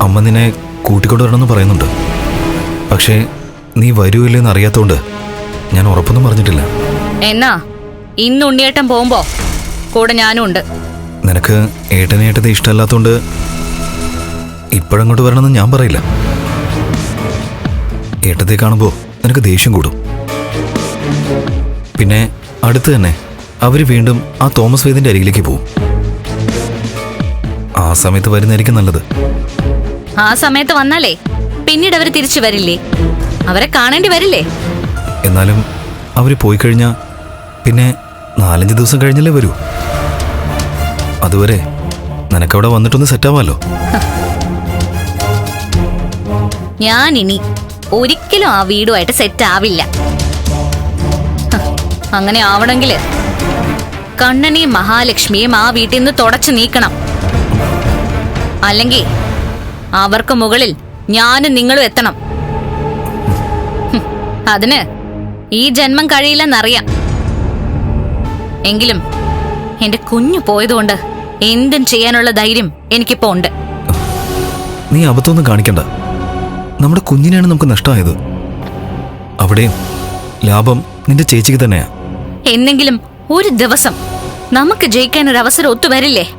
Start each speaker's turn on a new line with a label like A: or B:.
A: അമ്മ നിന്നെ കൂട്ടിക്കൊണ്ടുവരണമെന്ന് പറയുന്നുണ്ട്. പക്ഷേ നീ വരുമില്ലെന്ന് അറിയാത്തോണ്ട് ഞാൻ ഉറപ്പൊന്നും പറഞ്ഞിട്ടില്ല.
B: എന്നാ ഇന്ന് ഉണ്ണിയേട്ടൻ പോകുമ്പോ കൂടെ ഞാനും ഉണ്ട്.
A: നിനക്ക് ഏട്ടനെ ഏട്ടത്തെ ഇഷ്ടമല്ലാത്തോണ്ട് ഇപ്പോഴങ്ങോട്ട് വരണമെന്ന് ഞാൻ പറയില്ല. ഏട്ടത്തെ കാണുമ്പോൾ നിനക്ക് ദേഷ്യം കൂടും. പിന്നെ അടുത്ത് തന്നെ അവർ വീണ്ടും ആ തോമസ് വേദിന്റെ അരികിലേക്ക് പോകും. ആ സമയത്ത് വരുന്നതായിരിക്കും നല്ലത്.
B: ആ സമയത്ത് വന്നാലേ. പിന്നീട് അവർ തിരിച്ചു വരില്ലേ? അവരെ കാണേണ്ടി വരില്ലേ?
A: എന്നാലും അവർ പോയി കഴിഞ്ഞാൽ പിന്നെ നാലഞ്ച് ദിവസം കഴിഞ്ഞല്ലേ വരൂ. അതുവരെ നിനക്കവിടെ വന്നിട്ടൊന്ന് സെറ്റാവാമല്ലോ
B: ഞാൻ ഇനി ഒരിക്കലും ആ വീടുമായിട്ട് സെറ്റ് ആവില്ല. അങ്ങനെ ആവണമെങ്കിൽ കണ്ണനെയും മഹാലക്ഷ്മിയും ആ വീട്ടിൽ നിന്ന് തുടച്ചു നീക്കണം. അല്ലെങ്കിൽ അവർക്ക് മുകളിൽ ഞാനും നിങ്ങളും എത്തണം. അതിന് ഈ ജന്മം കഴിയില്ലെന്നറിയാം. എങ്കിലും എന്റെ കുഞ്ഞു പോയതുകൊണ്ട് എന്തും ചെയ്യാനുള്ള ധൈര്യം എനിക്കിപ്പോ ഉണ്ട്.
A: നീ അബദ്ധമൊന്നും കാണിക്കണ്ട. നമ്മുടെ കുഞ്ഞിനെയാണ് നമുക്ക് നഷ്ടമായത്. അവിടെയും ലാഭം നിന്റെ ചേച്ചിക്ക് തന്നെയാ.
B: എന്നെങ്കിലും ഒരു ദിവസം നമുക്ക് ജയിക്കാൻ ഒരു അവസരം ഒത്തുവരില്ലേ